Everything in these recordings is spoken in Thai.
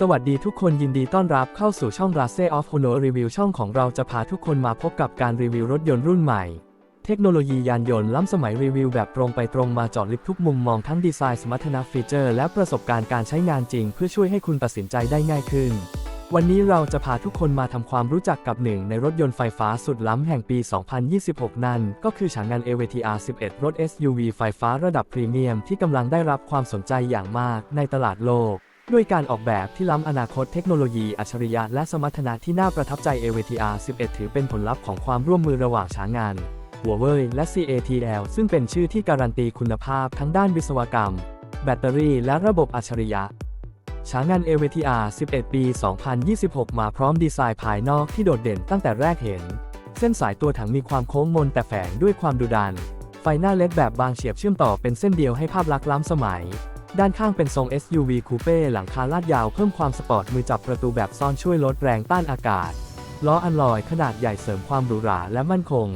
สวัสดีทุกคนยินดีต้อนรับเข้าสู่ช่อง r a s e of Hono Review ช่องของเราจะพาทุกคนมาพบกับการรีวิวรถยนต์รุ่นใหม่ เทคโนโลยียานยนต์ล้ำสมัยรีวิวแบบตรงไปตรงมาจาะลึกทุกมุมมองทั้งดีไซน์สมรรถนะฟีเจอร์ และประสบการณ์การใช้งานจริง เพื่อช่วยให้คุณตัดสินใจได้ง่ายขึ้น วันนี้เราจะพาทุกคนมาทำความรู้จักกับหนึ่งในรถยนต์ไฟฟ้าสุดล้ำแห่งปี 2026 นั่น ก็คือฉางงาน AVTR 11 รถ SUV ไฟฟ้าระดับพรีเมียมที่กำลังได้รับความสนใจอย่างมากในตลาดโลก ด้วยการออกแบบที่ล้ำอนาคตเทคโนโลยีอัจฉริยะและสมรรถนะที่น่าประทับใจ AVTR 11 ถือเป็นผลลัพธ์ของความร่วมมือระหว่างฉางงานหัวเว่ยและ CATL ซึ่งเป็นชื่อที่การันตีคุณภาพทั้งด้านวิศวกรรม แบตเตอรี่และระบบอัจฉริยะฉางาน AVTR 11 ปี 2026 มาพร้อมดีไซน์ภายนอกที่โดดเด่นตั้งแต่แรกเห็น เส้นสายตัวถังมีความโค้งมนแต่แฝงด้วยความดุดัน ไฟหน้าเล็ดแบบบางเฉียบเชื่อมต่อเป็นเส้นเดียวให้ภาพลักษณ์ล้ำสมัย ด้านข้างเป็นทรง SUV คูเป้หลังคาลาดยาวเพิ่มความสปอร์ตมือจับประตูแบบซ่อนช่วยลดแรงต้านอากาศ ล้ออันลอยขนาดใหญ่เสริมความหรูหราและมั่นคง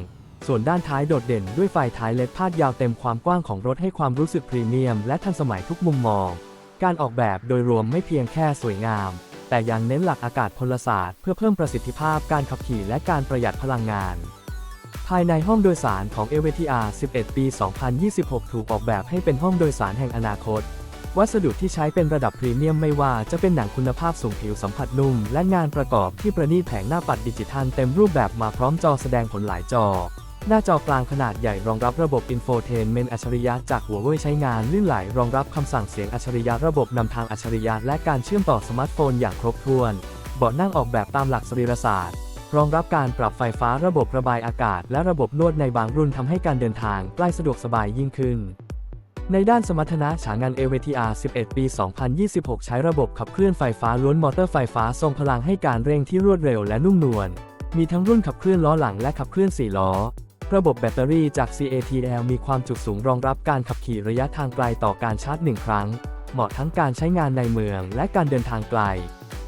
ส่วนด้านท้ายโดดเด่นด้วยไฟท้ายเล็ดพาดยาวเต็มความกว้างของรถให้ความรู้สึกพรีเมียมและทันสมัยทุกมุมมอง การออกแบบโดยรวมไม่เพียงแค่สวยงาม แต่ยังเน้นหลักอากาศพลศาสตร์เพื่อเพิ่มประสิทธิภาพการขับขี่และการประหยัดพลังงานภายในห้องโดยสารของ AVTR 11 ปี 2026 ถูกออกแบบให้เป็นห้องโดยสารแห่งอนาคต วัสดุที่ใช้เป็นระดับพรีเมียมไม่ว่าจะเป็นหนังคุณภาพสูงผิวสัมผัสนุ่ม และงานประกอบที่ประณีตแผงหน้าปัดดิจิทัลเต็มรูปแบบมาพร้อมจอแสดงผลหลายจอ หน้าจอกลางขนาดใหญ่รองรับระบบอินโฟเทนเมนต์อัจฉริยะจากหัวเว่ยใช้งานลื่นไหลรองรับคำสั่งเสียงอัจฉริยะระบบนำทางอัจฉริยะและการเชื่อมต่อสมาร์ทโฟนอย่างครบถ้วน เบาะนั่งออกแบบตามหลักสรีรศาสตร์รองรับการปรับไฟฟ้าระบบระบายอากาศ และระบบนวดในบางรุ่นทำให้การเดินทางใกล้สะดวกสบายยิ่งขึ้น ในด้านสมรรถนะฉางาน AVTR 11 ปี 2026 ใช้ระบบขับเคลื่อนไฟฟ้าล้วนมอเตอร์ไฟฟ้าทรงพลังให้การเร่งที่รวดเร็วและนุ่มนวล มีทั้งรุ่นขับเคลื่อนล้อหลังและขับเคลื่อน 4 ล้อ ระบบแบตเตอรี่จาก CATL มีความจุสูงรองรับการขับขี่ระยะทางไกลต่อการชาร์จ 1 ครั้ง เหมาะทั้งการใช้งานในเมืองและการเดินทางไกล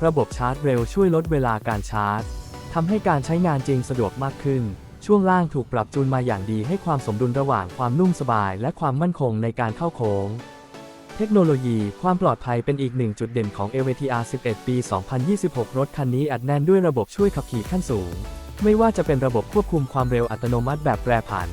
ระบบชาร์จเร็วช่วยลดเวลาการชาร์จทำให้การใช้งานจริงสะดวกมากขึ้น ช่วงล่างถูกปรับจูนมาอย่างดีให้ความสมดุลระหว่างความนุ่มสบายและความมั่นคงในการเข้าโค้ง เทคโนโลยีความปลอดภัยเป็นอีกหนึ่งจุดเด่นของ AVTR 11 ปี 2026 รถคันนี้อัดแน่นด้วยระบบช่วยขับขี่ขั้นสูง ไม่ว่าจะเป็นระบบควบคุมความเร็วอัตโนมัติแบบแปรผัน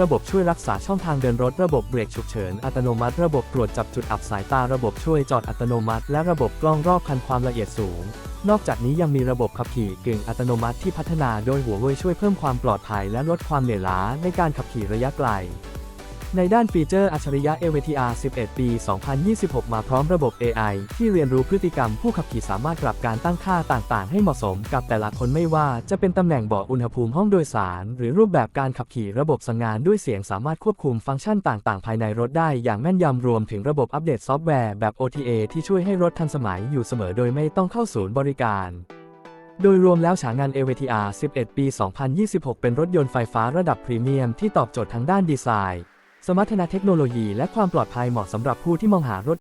ระบบช่วยรักษาช่องทางเดินรถ ระบบเบรกฉุกเฉินอัตโนมัติ ระบบตรวจจับจุดอับสายตา ระบบช่วยจอดอัตโนมัติ และระบบกล้องรอบคันความละเอียดสูง นอกจากนี้ยังมีระบบขับขี่กึ่งอัตโนมัติที่พัฒนาโดยหัวเว่ยช่วยเพิ่มความปลอดภัยและลดความเหนื่อยล้าในการขับขี่ระยะไกล ในด้านฟีเจอร์อัจฉริยะ AVTR 11 ปี 2026 มาพร้อมระบบ AI ที่เรียนรู้พฤติกรรมผู้ขับขี่สามารถปรับการตั้งค่าต่างๆ ให้เหมาะสมกับแต่ละคนไม่ว่าจะเป็นตำแหน่งเบาะอุณหภูมิห้องโดยสาร หรือรูปแบบการขับขี่ระบบสั่งงานด้วยเสียงสามารถควบคุมฟังก์ชันต่างๆ ภายในรถได้อย่างแม่นยำรวมถึงระบบอัปเดตซอฟต์แวร์แบบ OTA ที่ช่วยให้รถทันสมัยอยู่เสมอโดยไม่ต้องเข้าศูนย์บริการโดยรวมแล้วฉางาน AVTR 11 ปี 2026 เป็นรถยนต์ไฟฟ้าระดับพรีเมียมที่ตอบโจทย์ทั้งด้านดีไซน์ สมรรถนะเทคโนโลยีและความปลอดภัยเหมาะสำหรับผู้ที่มองหารถ